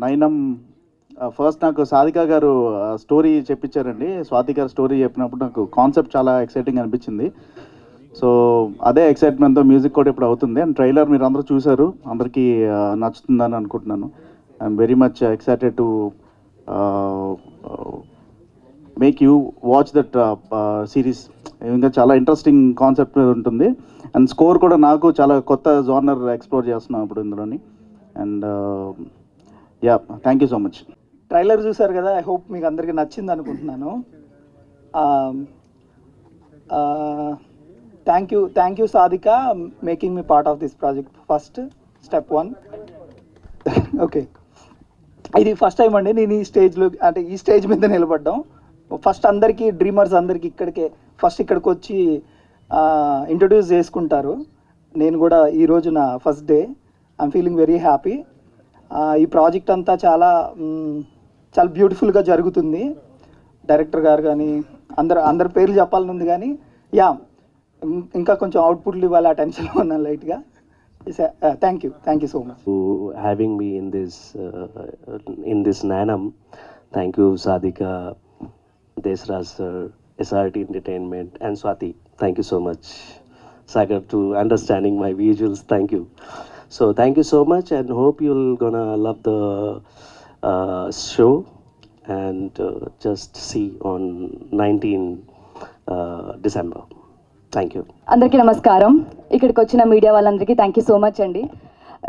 నైనం first నాకు సాధిక గారు story చెప్పించారండి. Swathi గారు స్టోరీ చెప్పినప్పుడు నాకు కాన్సెప్ట్ చాలా ఎక్సైటింగ్ అనిపించింది. సో అదే ఎక్సైట్మెంట్తో మ్యూజిక్ కూడా ఇప్పుడు అవుతుంది. అండ్ ట్రైలర్ మీరు అందరూ చూశారు. అందరికీ నచ్చుతుందని అనుకుంటున్నాను. I'm very much excited to make you watch that series ఇంకా చాలా ఇంట్రెస్టింగ్ కాన్సెప్ట్ మీద ఉంటుంది. అండ్ స్కోర్ కూడా నాకు చాలా కొత్త జోనర్ ఎక్స్ప్లోర్ చేస్తున్నాం ఇప్పుడు ఇందులోని. And ya thank you so much trailer చూసారు కదా ఐ హోప్ మీకు అందరికీ నచ్చింది అనుకుంటున్నాను. Thank you thank you Sadhika making me part of this project first step one okay ఇది ఫస్ట్ టైం అండి నేను ఈ స్టేజ్లో అంటే ఈ స్టేజ్ మీద నిలబడ్డాం. ఫస్ట్ అందరికీ డ్రీమర్స్ అందరికీ ఇక్కడికే ఫస్ట్ ఇక్కడికి వచ్చి uh, ఇంట్రడ్యూస్ చేసుకుంటారు. నేను కూడా ఈరోజు నా first day I'm feeling very happy ఈ ప్రాజెక్ట్ అంతా చాలా చాలా బ్యూటిఫుల్గా జరుగుతుంది. డైరెక్టర్ గారు కానీ అందరు అందరి పేర్లు చెప్పాలని ఉంది కానీ యా ఇంకా కొంచెం అవుట్పుట్లు ఇవ్వాలి ఆ టెన్షన్లో ఉన్నాను లైట్గా. Thank you thank you so much having me in this in this నానం thank you Sadhika Desaraj sir SRT entertainment and Swathi thank you so much Sagar to understanding my visuals thank you so thank So thank you so much, and hope you'll gonna love the uh, show and uh, just see on 19 uh, December. అందరికీ నమస్కారం. ఇక్కడికి వచ్చిన media వాళ్ళందరికీ thank you so much అండి.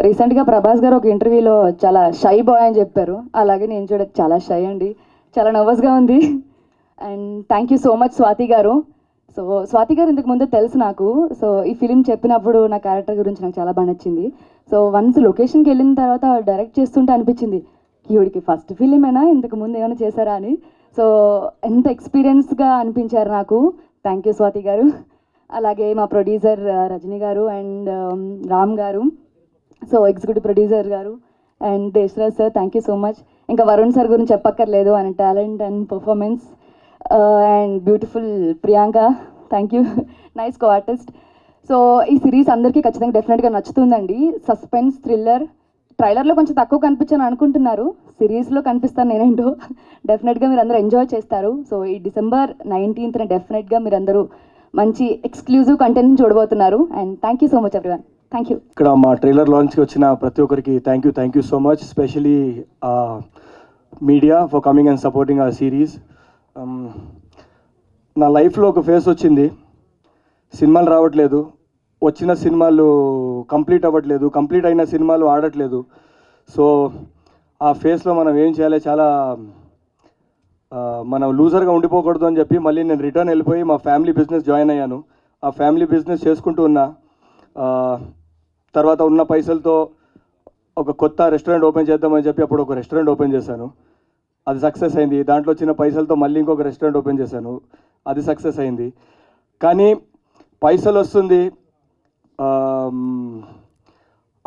రీసెంట్గా ప్రభాస్ గారు ఒక ఇంటర్వ్యూలో చాలా షై బాయ్ అని చెప్పారు. అలాగే నేను చూడ చాలా షై అండి. చాలా నర్వస్గా ఉంది. And thank you so much Swathi గారు. సో స్వాతి గారు ఇంతకు ముందు తెలుసు నాకు. సో ఈ ఫిలిం చెప్పినప్పుడు నా క్యారెక్టర్ గురించి నాకు చాలా బాగా నచ్చింది. సో వన్స్ లొకేషన్కి వెళ్ళిన తర్వాత డైరెక్ట్ చేస్తుంటే అనిపించింది ఈవిడికి ఫస్ట్ ఫిలిమేనా ఇంతకు ముందు ఏమైనా చేశారా? అని. సో ఎంత ఎక్స్పీరియన్స్గా అనిపించారు నాకు. థ్యాంక్ యూ స్వాతి గారు. అలాగే మా ప్రొడ్యూసర్ uh, రజనీ గారు అండ్ um, రామ్ గారు. సో ఎగ్జిక్యూటివ్ ప్రొడ్యూసర్ గారు and Desaraj sir thank you so much ఇంకా వరుణ్ సార్ గురించి చెప్పక్కర్లేదు ఆయన talent and performance and beautiful Priyanka thank you nice co artist so ఈ సిరీస్ అందరికీ ఖచ్చితంగా డెఫినెట్గా నచ్చుతుందండి. సస్పెన్స్ థ్రిల్లర్ ట్రైలర్లో కొంచెం తక్కువ కనిపించాను అనుకుంటున్నారు. సిరీస్లో కనిపిస్తాను నేనేంటో. డెఫినెట్గా మీరు అందరూ ఎంజాయ్ చేస్తారు. సో ఈ డిసెంబర్ నైన్టీన్త్న డెఫినెట్గా మీరు అందరూ మంచి ఎక్స్క్లూజివ్ కంటెంట్ చూడబోతున్నారు. And thank you so much everyone thank you ఇక్కడ మా ట్రైలర్ లాంచ్కి వచ్చిన ప్రతి ఒక్కరికి thank you thank you so much specially media for coming and supporting ఆ సిరీస్ నా లైఫ్లో ఒక ఫేస్ వచ్చింది. సినిమాలు రావట్లేదు. వచ్చిన సినిమాలు కంప్లీట్ అవ్వట్లేదు. కంప్లీట్ అయిన సినిమాలు ఆడట్లేదు. సో ఆ ఫేస్లో మనం ఏం చేయాలి? చాలా మనం లూజర్గా ఉండిపోకూడదు అని చెప్పి మళ్ళీ నేను రిటర్న్ వెళ్ళిపోయి మా ఫ్యామిలీ బిజినెస్ జాయిన్ అయ్యాను. ఆ ఫ్యామిలీ బిజినెస్ చేసుకుంటూ ఉన్నా తర్వాత ఉన్న పైసలతో ఒక కొత్త రెస్టారెంట్ ఓపెన్ చేద్దామని చెప్పి అప్పుడు ఒక రెస్టారెంట్ ఓపెన్ చేశాను. అది సక్సెస్ అయింది. దాంట్లో వచ్చిన పైసలతో మళ్ళీ ఇంకొక రెస్టారెంట్ ఓపెన్ చేశాను. అది సక్సెస్ అయింది. కానీ పైసలు వస్తుంది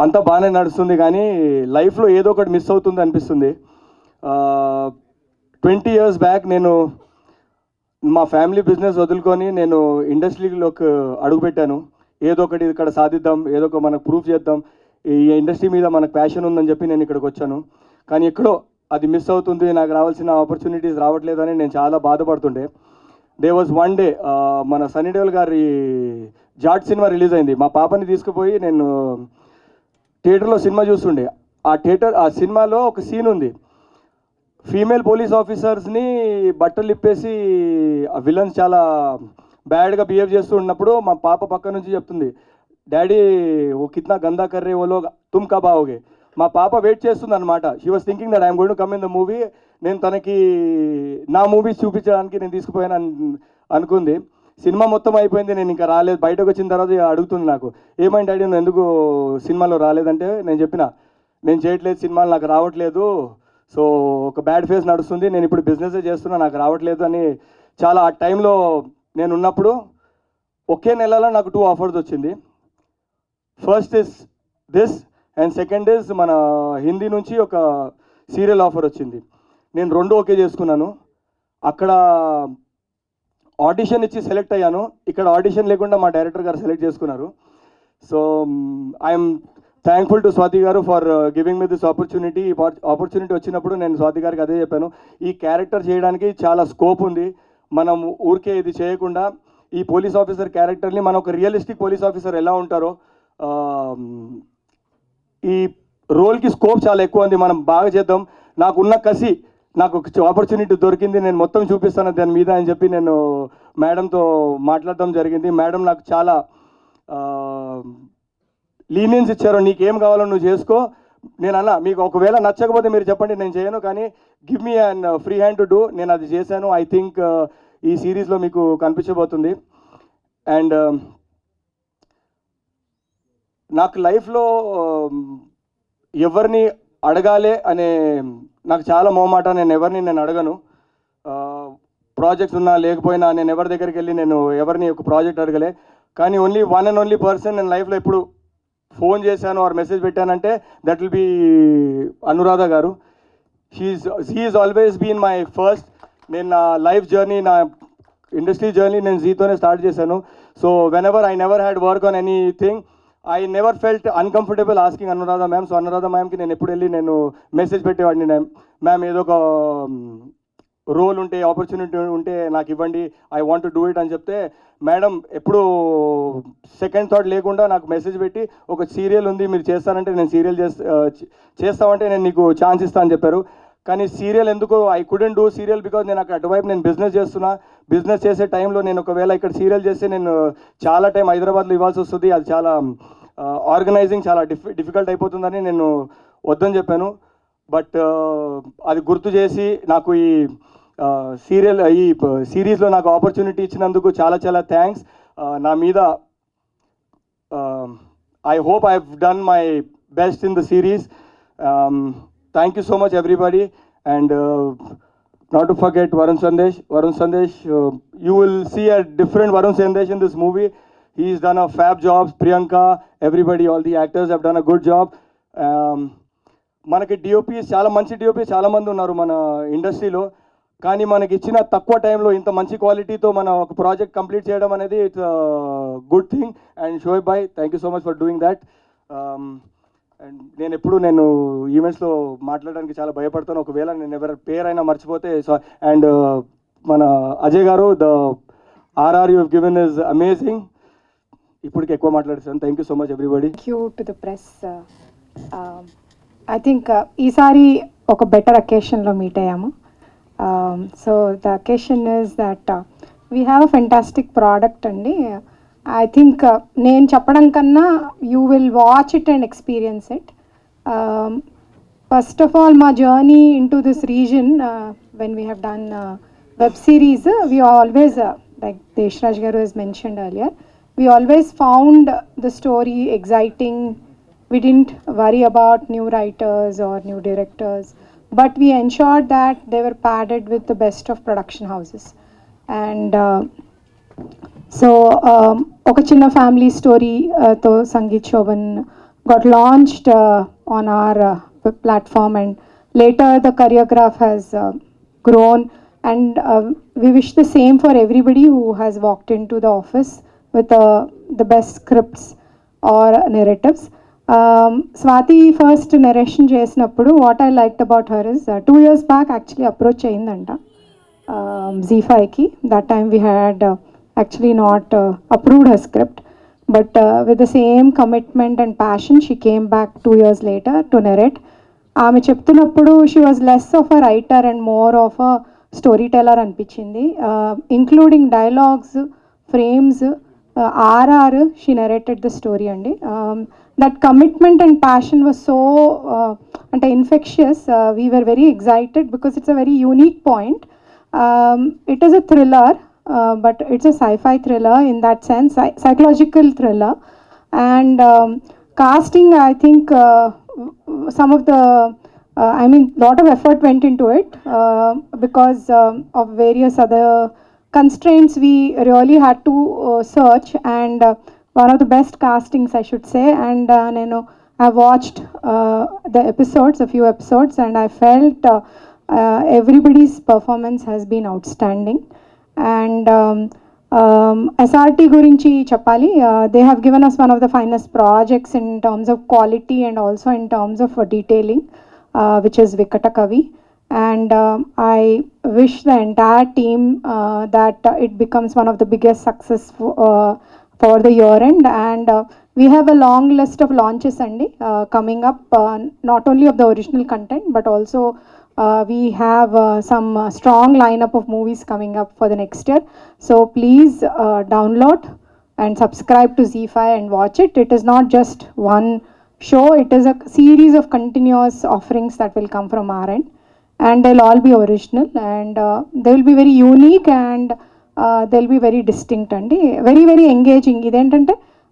అంతా బాగానే నడుస్తుంది కానీ లైఫ్లో ఏదో ఒకటి మిస్ అవుతుంది అనిపిస్తుంది. ట్వంటీ ఇయర్స్ బ్యాక్ నేను మా ఫ్యామిలీ బిజినెస్ వదులుకొని నేను ఇండస్ట్రీలోకి అడుగుపెట్టాను. ఏదో ఒకటి ఇక్కడ సాధిద్దాం ఏదో ఒక మనకు ప్రూఫ్ చేద్దాం. ఈ ఇండస్ట్రీ మీద మనకు ప్యాషన్ ఉందని చెప్పి నేను ఇక్కడికి వచ్చాను. కానీ ఎక్కడో అది మిస్ అవుతుంది నాకు రావాల్సిన ఆపర్చునిటీస్ రావట్లేదని నేను చాలా బాధపడుతుండే. దే వాజ్ వన్ డే మన సన్నీ డేవల్ గారి జాట్ సినిమా రిలీజ్ అయింది. మా పాపని తీసుకుపోయి నేను థియేటర్లో సినిమా చూస్తుండే. ఆ థియేటర్ ఆ సినిమాలో ఒక సీన్ ఉంది. ఫీమేల్ పోలీస్ ఆఫీసర్స్ని బట్టలు ఇప్పేసి ఆ విలన్స్ చాలా బ్యాడ్గా బిహేవ్ చేస్తూ ఉన్నప్పుడు మా పాప పక్క నుంచి చెప్తుంది డాడీ ఓ కిత్నా గందా కర్రే ఓలో తుమ్ కబావుగే మా పాప వెయిట్ చేస్తుంది అనమాట she was thinking that I'm going to come in the movie నేను తనకి నా మూవీస్ చూపించడానికి నేను తీసుకుపోయాను అనుకుంది. సినిమా మొత్తం అయిపోయింది నేను ఇంకా రాలేదు. బయటకు వచ్చిన తర్వాత అడుగుతుంది నాకు. ఏమైంది డాడీ నువ్వు ఎందుకు సినిమాలో రాలేదంటే నేను చెప్పిన నేను చేయట్లేదు సినిమాలు నాకు రావట్లేదు. సో ఒక బ్యాడ్ ఫేస్ నడుస్తుంది. నేను ఇప్పుడు బిజినెస్ చేస్తున్నా నాకు రావట్లేదు అని చాలా ఆ టైంలో నేను ఉన్నప్పుడు ఒకే నెలలో నాకు టూ ఆఫర్స్ వచ్చింది. First is this and second is మన హిందీ నుంచి ఒక సీరియల్ ఆఫర్ వచ్చింది. నేను రెండు ఓకే చేసుకున్నాను. అక్కడ ఆడిషన్ ఇచ్చి సెలెక్ట్ అయ్యాను. ఇక్కడ ఆడిషన్ లేకుండా మా డైరెక్టర్ గారు సెలెక్ట్ చేసుకున్నారు. So I'm thankful to Swathi గారు for giving me this opportunity ఈ ఆపర్చునిటీ వచ్చినప్పుడు నేను స్వాతి గారికి అదే చెప్పాను. ఈ క్యారెక్టర్ చేయడానికి చాలా స్కోప్ ఉంది. మనం ఊరికే ఇది చేయకుండా ఈ పోలీస్ ఆఫీసర్ క్యారెక్టర్ని మనం ఒక రియలిస్టిక్ పోలీస్ ఆఫీసర్ ఎలా ఉంటారో uh, ఈ రోల్కి స్కోప్ చాలా ఎక్కువ ఉంది. మనం బాగా చేద్దాం. నాకున్న కసి నాకు ఒక ఆపర్చునిటీ దొరికింది. నేను మొత్తం చూపిస్తాను దాని మీద అని చెప్పి నేను మేడంతో మాట్లాడడం జరిగింది. మేడం నాకు చాలా లీనియన్స్ ఇచ్చారు. నీకేం కావాలో నువ్వు చేసుకో. నేను అన్న మీకు ఒకవేళ నచ్చకపోతే మీరు చెప్పండి నేను చేయను. కానీ give me and free hand to do. నేను అది చేశాను. ఐ థింక్ ఈ సిరీస్లో మీకు కనిపించబోతుంది. అండ్ నాకు లైఫ్లో ఎవరిని అడగాలి అనే నాకు చాలా మోమాట నేను ఎవరిని నేను అడగను. ప్రాజెక్ట్స్ ఉన్నా లేకపోయినా నేను ఎవరి దగ్గరికి వెళ్ళి నేను ఎవరిని ఒక ప్రాజెక్ట్ అడగలే. కానీ only one and only person నేను లైఫ్లో ఎప్పుడు ఫోన్ చేశాను ఆర్ మెసేజ్ పెట్టానంటే దట్ విల్ బీ అనురాధ గారు. She he's always been my first నేను నా లైఫ్ జర్నీ నా ఇండస్ట్రీ జర్నీ నేను జీతోనే స్టార్ట్ చేశాను. So whenever I never had work on anything I never felt uncomfortable asking Anuradha ma'am so Anuradha మ్యామ్కి నేను ఎప్పుడు వెళ్ళి నేను మెసేజ్ పెట్టేవాడిని మ్యామ్ ఏదో ఒక um, రోల్ ఉంటే ఆపర్చునిటీ ఉంటే నాకు ఇవ్వండి ఐ వాంట్ డూ ఇట్ అని చెప్తే మేడం ఎప్పుడు సెకండ్ థాట్ లేకుండా నాకు మెసేజ్ పెట్టి ఒక సీరియల్ ఉంది మీరు చేస్తానంటే నేను సీరియల్ చేస్తా చేస్తామంటే నేను నీకు ఛాన్స్ ఇస్తాను అని చెప్పారు. కానీ సీరియల్ ఎందుకు I couldn't do serial because నేను అక్కడ అటువైపు నేను బిజినెస్ చేస్తున్నా. బిజినెస్ చేసే టైంలో నేను ఒకవేళ ఇక్కడ సీరియల్ చేస్తే నేను చాలా టైం హైదరాబాద్లో ఇవ్వాల్సి వస్తుంది. అది చాలా ఆర్గనైజింగ్ చాలా డిఫి డిఫికల్ట్ అయిపోతుందని నేను వద్దని చెప్పాను. బట్ అది గుర్తు చేసి నాకు ఈ సీరియల్ ఈ సిరీస్లో నాకు ఆపర్చునిటీ ఇచ్చినందుకు చాలా చాలా థ్యాంక్స్ నా మీద I hope I done my best in the series thank you so much everybody and not to forget Varun Sandesh Varun Sandesh you will see a different Varun Sandesh in this movie he's done a fab jobs Priyanka everybody all the actors have done a good job మనకి DOPs చాలా మంచి DOPs చాలామంది ఉన్నారు మన ఇండస్ట్రీలో. కానీ మనకి ఇచ్చిన తక్కువ టైంలో ఇంత మంచి క్వాలిటీతో మన ఒక ప్రాజెక్ట్ కంప్లీట్ చేయడం అనేది ఇట్స్ గుడ్ థింగ్ అండ్ షోయ్ bye thank you so much for doing that and నేను ఎప్పుడు నేను ఈవెంట్స్లో మాట్లాడడానికి చాలా భయపడతాను. ఒకవేళ నేను ఎవరి పేరైనా మర్చిపోతే సో అండ్ మన అజయ్ గారు the RR you given is amazing. ఇప్పటికి ఎక్కువ మాట్లాడేసాను thank you so much everybody thank to the press I think ఈసారి ఒక బెటర్ అకేషన్లో మీట్ అయ్యాము. So the occasion is that we have a fantastic product అండి. I think నేను చెప్పడం కన్నా you will watch it and experience it first of all మా journey in to this reason when we have done web series we always like Deshraj garu has mentioned earlier we always found the story exciting we didn't worry about new writers or new directors but we ensured that they were padded with the best of production houses and uh, so um, ఒక చిన్న family స్టోరీతో Sangeeth Shobhan got launched uh, on our uh, platform and later the choreograph has uh, grown and uh, we wish the same for everybody who has walked into the office with uh, the best scripts or narratives um, Swathi first narration చేసినప్పుడు what I like about her is two years back actually approach అయిందంట G ఫైవ్కి that time we had actually not approved her script but with the same commitment and passion she came back two years later to narrate ఆమె చెప్తున్నప్పుడు she was less of a writer and more of a storyteller అనిపించింది including dialogues frames RR she narrated the story అండి. That commitment and passion was so అంటే infectious we were very excited because it's a very unique point it is a thriller Uh, but it's a sci-fi thriller in that sense, psychological thriller. And um, casting, I think uh, some of the, uh, I mean, lot of effort went into it uh, because um, of various other constraints we really had to uh, search. And uh, one of the best castings I should say. And uh, you know I watched uh, the episodes a few episodes and I felt uh, uh, everybody's performance has been outstanding. and um, SRT గురించి చెప్పాలి they have given us one of the finest projects in terms of quality and also in terms of detailing which is Vikata Kavi and um, I wish the entire team uh, that uh, it becomes one of the biggest success for, uh, for the year end and uh, we have a long list of launches Andy uh, coming up uh, not only of the original content but also uh, we have uh, some uh, strong lineup of movies coming up for the next year. So please uh, download and subscribe to ZFI and watch it. It is not just one show, it is a series of continuous offerings that will come from our end. And they'll all be original and uh, they'll be very unique and uh, they'll be very distinct and eh, very, very engaging.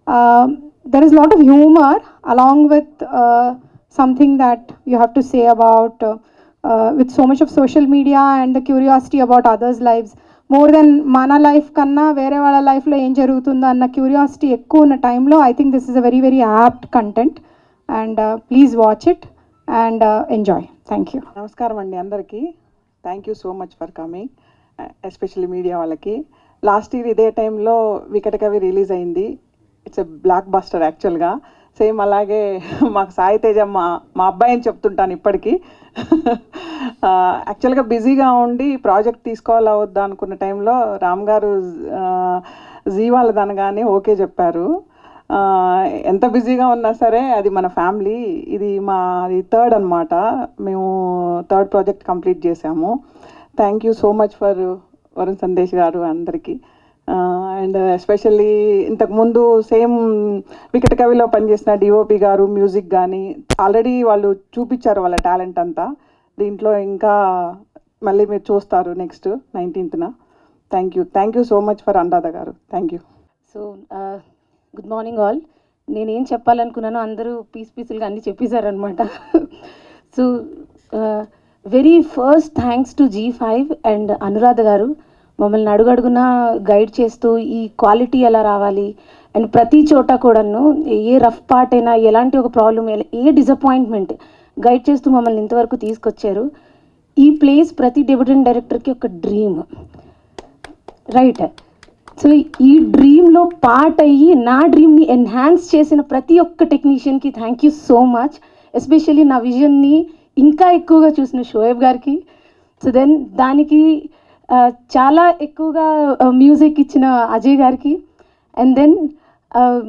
Uh, there is a lot of humor along with uh, something that you have to say about. Uh, with so much of social media and the curiosity about others lives more than మన life కన్నా వేరే వాళ్ళ లైఫ్లో ఏం జరుగుతుందో అన్న curiosity ఎక్కువ ఉన్న టైంలో I think this is a very very apt content and please watch it and enjoy thank you నమస్కారం అండి అందరికీ. Thank you so much for coming especially media వాళ్ళకి. లాస్ట్ ఇయర్ ఇదే టైంలో వికటకవి రిలీజ్ అయింది. ఇట్స్ ఎ బ్లాక్ బస్టర్ యాక్చువల్గా same అలాగే మాకు సాయి తేజ మా మా అబ్బాయి అని చెప్తుంటాను ఇప్పటికీ. యాక్చువల్గా బిజీగా ఉండి ప్రాజెక్ట్ తీసుకోవాలా వద్దా అనుకున్న టైంలో రామ్ గారు జీ దనగానే ఓకే చెప్పారు. ఎంత బిజీగా ఉన్నా సరే అది మన ఫ్యామిలీ ఇది మాది థర్డ్ అన్నమాట. మేము థర్డ్ ప్రాజెక్ట్ కంప్లీట్ చేసాము thank you so much for Varun Sandesh garu అందరికీ. అండ్ ఎస్పెషల్లీ ఇంతకుముందు సేమ్ వికట కవిలో పనిచేసిన డిఓపి గారు మ్యూజిక్ కానీ ఆల్రెడీ వాళ్ళు చూపించారు వాళ్ళ టాలెంట్ అంతా. దీంట్లో ఇంకా మళ్ళీ మీరు చూస్తారు next నైన్టీన్త్న. Thank you. Thank you so much for Anuradha గారు. Thank you. So good morning all. నేనేం చెప్పాలనుకున్నానో అందరూ పీస్ పీసులుగా అన్నీ చెప్పేశారనమాట so very first thanks to Zee five and Anuradha గారు. మమ్మల్ని అడుగడుగున గైడ్ చేస్తూ ఈ క్వాలిటీ ఎలా రావాలి? అండ్ ప్రతి చోట కూడాను ఏ రఫ్ పార్ట్ అయినా ఎలాంటి ఒక ప్రాబ్లం ఏ డిసప్పాయింట్మెంట్ గైడ్ చేస్తూ మమ్మల్ని ఇంతవరకు తీసుకొచ్చారు. ఈ ప్లేస్ ప్రతి డెబ్యూటెంట్ డైరెక్టర్కి ఒక డ్రీమ్ రైట్ సో ఈ డ్రీమ్లో పార్ట్ అయ్యి నా డ్రీమ్ని ఎన్హాన్స్ చేసిన ప్రతి ఒక్క టెక్నీషియన్కి thank you so much especially నా విజన్ని ఇంకా ఎక్కువగా చూసిన షోయబ్ గారికి. సో దెన్ దానికి చాలా ఎక్కువగా మ్యూజిక్ ఇచ్చిన అజయ్ గారికి అండ్ దెన్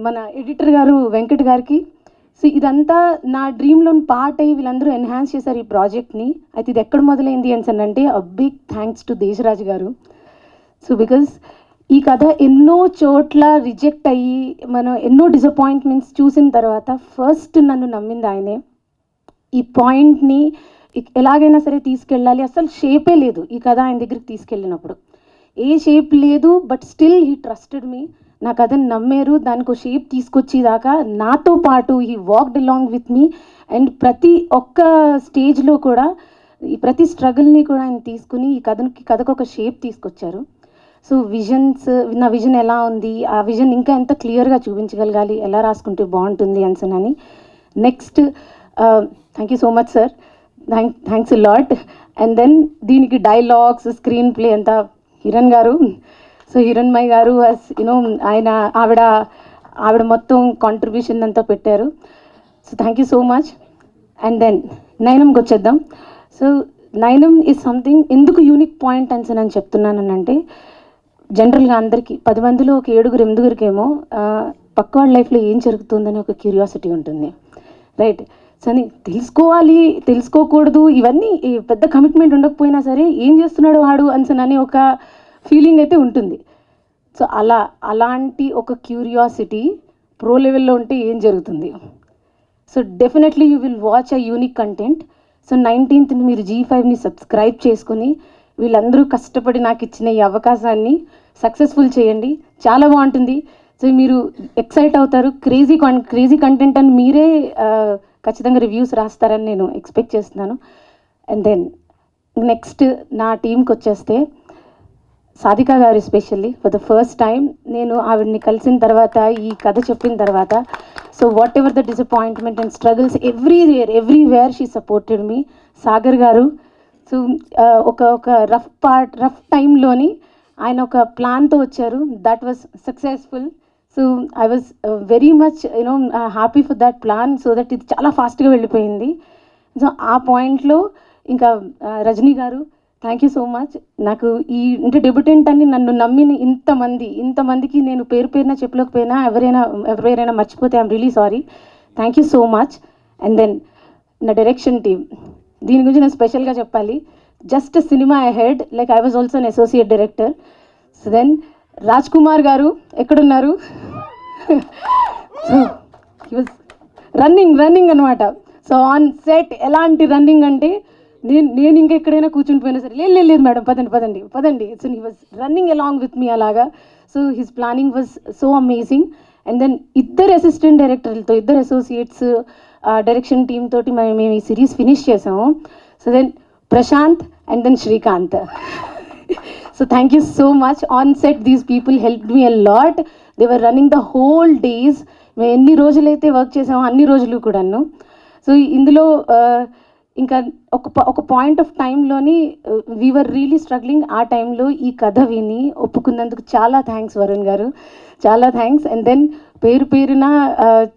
మన ఎడిటర్ గారు వెంకట్ గారికి. సో ఇదంతా నా డ్రీమ్లో పార్ట్ అయ్యి వీళ్ళందరూ ఎన్హాన్స్ చేశారు ఈ ప్రాజెక్ట్ని అయితే ఇది ఎక్కడ మొదలైంది అని అంటే a big thanks to Desaraj గారు. సో బికాస్ ఈ కథ ఎన్నో చోట్ల రిజెక్ట్ అయ్యి మనం ఎన్నో డిసప్పాయింట్మెంట్స్ చూసిన తర్వాత ఫస్ట్ నన్ను నమ్మింది ఆయనే. ఈ పాయింట్ని ఎలాగైనా సరే తీసుకెళ్ళాలి. అసలు షేపే లేదు ఈ కథ ఆయన దగ్గరికి తీసుకెళ్ళినప్పుడు. ఏ షేప్ లేదు but still he trusted me. నా కథను నమ్మారు. దానికి షేప్ తీసుకొచ్చేదాకా నాతో పాటు ఈ walked along with me. And ప్రతి ఒక్క స్టేజ్లో కూడా ఈ ప్రతి స్ట్రగుల్ని కూడా ఆయన తీసుకుని ఈ కథకి కథకు ఒక షేప్ తీసుకొచ్చారు. సో విజన్స్ నా విజన్ ఎలా ఉంది? ఆ విజన్ ఇంకా ఎంత క్లియర్గా చూపించగలగాలి? ఎలా రాసుకుంటే బాగుంటుంది? అన్సనని next thank you so much sir. Thank thanks lot and then దీనికి డైలాగ్స్ స్క్రీన్ ప్లే అంతా హిరణ్ గారు. సో హిరణ్మయ్ గారు అస్ యూనో ఆయన ఆవిడ ఆవిడ మొత్తం కాంట్రిబ్యూషన్ అంతా పెట్టారు. So thank you so much and then నయనంకి వచ్చేద్దాం. సో నయనం ఈజ్ సంథింగ్ ఎందుకు యూనిక్ పాయింట్ అని నేను చెప్తున్నానంటే జనరల్గా అందరికీ పది మందిలో ఒక ఏడుగురు ఎనిమిదిగురికేమో పక్క వాళ్ళ లైఫ్లో ఏం జరుగుతుందని ఒక క్యూరియాసిటీ ఉంటుంది. రైట్ సరే తెలుసుకోవాలి తెలుసుకోకూడదు ఇవన్నీ పెద్ద కమిట్మెంట్ ఉండకపోయినా సరే ఏం చేస్తున్నాడు వాడు అని ఒక ఫీలింగ్ అయితే ఉంటుంది. సో అలా అలాంటి ఒక క్యూరియాసిటీ ప్రో లెవెల్లో ఉంటే ఏం జరుగుతుంది? So definitely you will watch a unique content so nineteenth మీరు జీ ఫైవ్ని సబ్స్క్రైబ్ చేసుకుని వీళ్ళందరూ కష్టపడి నాకు ఇచ్చిన ఈ అవకాశాన్ని సక్సెస్ఫుల్ చేయండి. చాలా బాగుంటుంది. సో మీరు ఎక్సైట్ అవుతారు. క్రేజీ క్రేజీ కంటెంట్ అని మీరే ఖచ్చితంగా రివ్యూస్ రాస్తారని నేను ఎక్స్పెక్ట్ చేస్తున్నాను. అండ్ దెన్ నెక్స్ట్ నా టీంకి వచ్చేస్తే సాధికా గారు especially for the first time నేను ఆవిడని కలిసిన తర్వాత ఈ కథ చెప్పిన తర్వాత so whatever the disappointment and struggles every year everywhere she supported me Sagar గారు సో ఒక ఒక రఫ్ పార్ట్ రఫ్ టైంలోని ఆయన ఒక ప్లాన్తో వచ్చారు. That was successful so I was very much you know happy for that plan so that ఇది చాలా ఫాస్ట్గా వెళ్ళిపోయింది. సో ఆ పాయింట్లో ఇంకా Rajani garu thank you so much నాకు ఈ అంటే డెబ్యూటెంట్ అని నన్ను నమ్మిన ఇంతమంది ఇంతమందికి నేను పేరు పేరున చెప్పలేకపోయినా ఎవరైనా ఎవరైనా మర్చిపోతే I'm really sorry thank you so much and then నా డైరెక్షన్ టీమ్ దీని గురించి నేను స్పెషల్గా చెప్పాలి. Just cinema I had like I was also an associate director so then Raj Kumar garu ఎక్కడున్నారు? సో రన్నింగ్ రన్నింగ్ అనమాట సో ఆన్ సెట్ ఎలాంటి running అంటే నేను నేను ఇంకా ఎక్కడైనా కూర్చుని పోయినా సరే లేదు లేదు, లేదు మేడం పదండి పదండి పదండి. So he was running along with me అలాగా. So his planning was so amazing and then ఇద్దరు అసిస్టెంట్ డైరెక్టర్లతో ఇద్దరు అసోసియేట్స్ డైరెక్షన్ టీమ్ తోటి మేము మేము ఈ సిరీస్ ఫినిష్ చేసాము. So then Prashant and then Srikanth. So thank you so much on set these people help me a lot they were running the whole days మేము ఎన్ని రోజులైతే వర్క్ చేసామో అన్ని రోజులు కూడాను. సో ఇందులో ఇంకా ఒక ఒక పాయింట్ ఆఫ్ టైంలోని వీఆర్ రియలీ స్ట్రగ్లింగ్ ఆ టైంలో ఈ కథ విని ఒప్పుకున్నందుకు చాలా థ్యాంక్స్ వరుణ్ గారు. చాలా థ్యాంక్స్ అండ్ దెన్ పేరు పేరున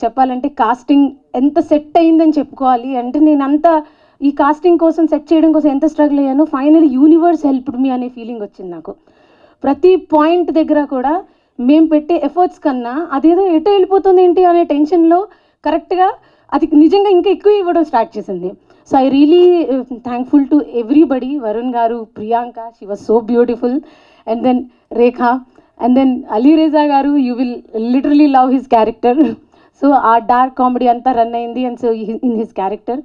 చెప్పాలంటే కాస్టింగ్ ఎంత సెట్ అయిందని చెప్పుకోవాలి అంటే నేను అంత ఈ కాస్టింగ్ కోసం సెట్ చేయడం కోసం ఎంత స్ట్రగుల్ అయ్యానో ఫైనల్ యూనివర్స్ హెల్ప్డ్ మీ అనే ఫీలింగ్ వచ్చింది నాకు. ప్రతి పాయింట్ దగ్గర కూడా మేము పెట్టే ఎఫర్ట్స్ కన్నా అదేదో ఎటో వెళ్ళిపోతుంది ఏంటి అనే టెన్షన్లో కరెక్ట్గా అది నిజంగా ఇంకా ఎక్కువ ఇవ్వడం స్టార్ట్ చేసింది. So I really thankful to everybody Varun garu Priyanka she was so beautiful and then Rekha and then Ali Reza garu you will literally love his character so ఆ డార్క్ కామెడీ అంతా run అయింది. And so in his character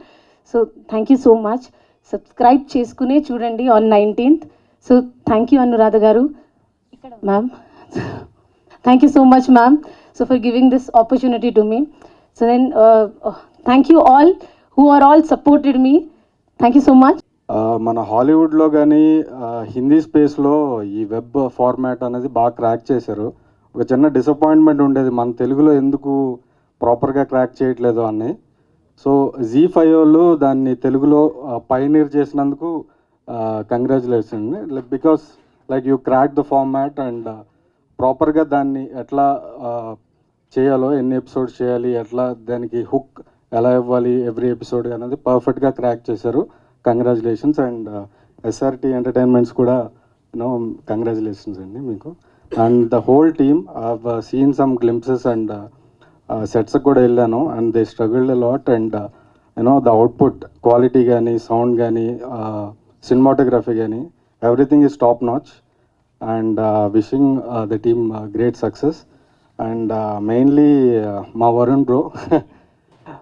so thank you so much subscribe చేసుకునే చూడండి on nineteenth so thank you Anuradha garu. Ma'am thank you so much ma'am so for giving this opportunity to me so then thank you all who are all supported me thank you so much మన హాలీవుడ్లో కానీ హిందీ స్పేస్లో ఈ web format అనేది బాగా crack చేశారు. ఒక చిన్న డిసప్పాయింట్మెంట్ ఉండేది. మన తెలుగులో ఎందుకు ప్రాపర్గా క్రాక్ చేయట్లేదు అని. సో జీ ఫైవ్ వాళ్ళు దాన్ని తెలుగులో పైనీర్ చేసినందుకు congratulation because like you crack the format and ప్రాపర్గా దాన్ని ఎట్లా చేయాలో ఎన్ని ఎపిసోడ్స్ చేయాలి ఎట్లా దానికి హుక్ ఎలా ఇవ్వాలి ఎవ్రీ ఎపిసోడ్ అనేది పర్ఫెక్ట్గా క్రాక్ చేశారు. కంగ్రాచులేషన్స్ అండ్ ఎస్ఆర్టీ ఎంటర్టైన్మెంట్స్ కూడా యూనో కంగ్రాచులేషన్స్ అండి మీకు. And the whole team I seen some glimpses and sets కూడా వెళ్ళాను and they struggled lot and you know the output quality కానీ సౌండ్ కానీ సినిమాటోగ్రఫీ కానీ everything is top notch and wishing the team great success and mainly మా Varun bro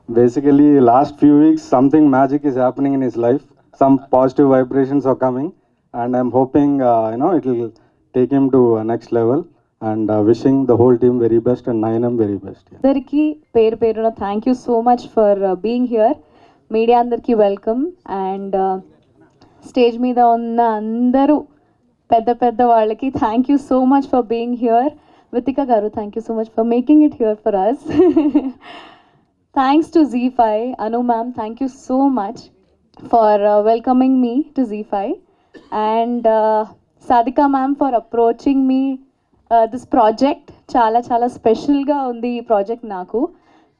basically last few weeks something magic is happening in his life some positive vibrations are coming and i'm hoping uh, you know it will take him to and wishing the whole team very best and nine very best అందరికీ పేరు పేరున thank you so much for being here media అందరికీ welcome and stage మీద ఉన్న అందరూ పెద్ద పెద్ద వాళ్ళకి thank you so much for being here Vithika garu thank you so much for making it here for us thanks to Zee five Anu ma'am thank you so much for welcoming me to Zee five and Sadika ma'am for approaching me Uh, this project చాలా చాలా స్పెషల్గా ఉంది ఈ project నాకు.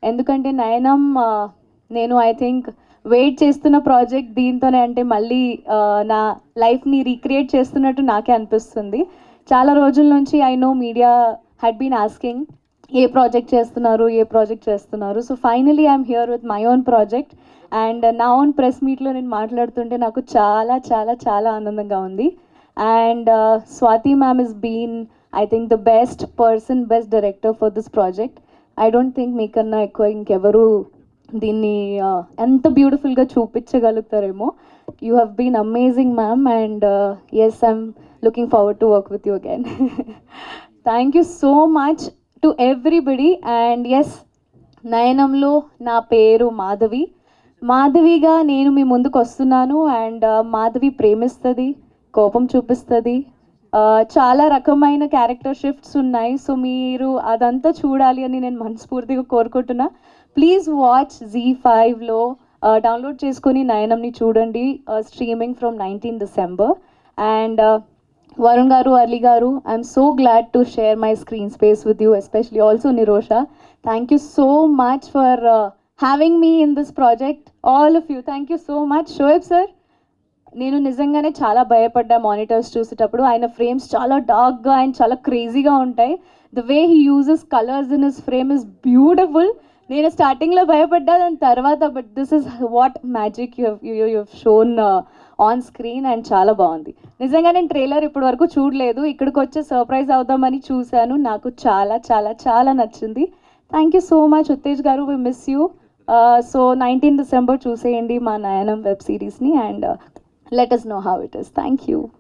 ఎందుకంటే Nayanam uh, నేను I think wait చేస్తున్న project దీంతోనే అంటే మళ్ళీ uh, నా లైఫ్ని రీక్రియేట్ చేస్తున్నట్టు నాకే అనిపిస్తుంది. చాలా రోజుల నుంచి I know media had been asking A project చేస్తున్నారు ఏ ప్రాజెక్ట్ చేస్తున్నారు. So finally I'm here with my own project and నా ఓన్ ప్రెస్ మీట్లో నేను మాట్లాడుతుంటే నాకు చాలా చాలా చాలా ఆనందంగా ఉంది. And Swathi ma'am is been I think the best person best director for this project I don't think మీకన్నా ఎక్కువ ఇంకెవరు దీన్ని ఎంత బ్యూటిఫుల్గా చూపించగలుగుతారేమో. You have been amazing ma'am and yes I'm looking forward to work with you again thank you so much to everybody and yes నయనంలో నా పేరు మాధవి. మాధవిగా నేను మీ ముందుకు వస్తున్నాను. అండ్ మాధవి ప్రేమిస్తుంది కోపం చూపిస్తుంది. చాలా రకమైన క్యారెక్టర్ షిఫ్ట్స్ ఉన్నాయి. సో మీరు అదంతా చూడాలి అని నేను మనస్ఫూర్తిగా కోరుకుంటున్నా. ప్లీజ్ వాచ్ జీ ఫైవ్లో డౌన్లోడ్ చేసుకుని నయనంని చూడండి. Streaming from nineteen December and Varun garu Ali garu I'm so glad to share my screen space with you especially also Nirosha thank you so much for having me in this project all of you thank you so much Shoaib sir నేను నిజంగానే చాలా భయపడ్డా monitors చూసేటప్పుడు. ఆయన frames చాలా డార్క్గా and చాలా క్రేజీగా ఉంటాయి. The way he uses colours in his frame is beautiful నేను స్టార్టింగ్లో భయపడ్డా దాని తర్వాత but this is what magic you you you shown on screen and చాలా బాగుంది. నిజంగా నేను ట్రైలర్ ఇప్పటి వరకు చూడలేదు. ఇక్కడికి వచ్చి సర్ప్రైజ్ అవుదామని చూశాను. నాకు చాలా చాలా చాలా నచ్చింది. Thank you so much Uttej garu. We miss you so nineteen December చూసేయండి మా Nayanam web సిరీస్ని and let us know how it is. Thank you.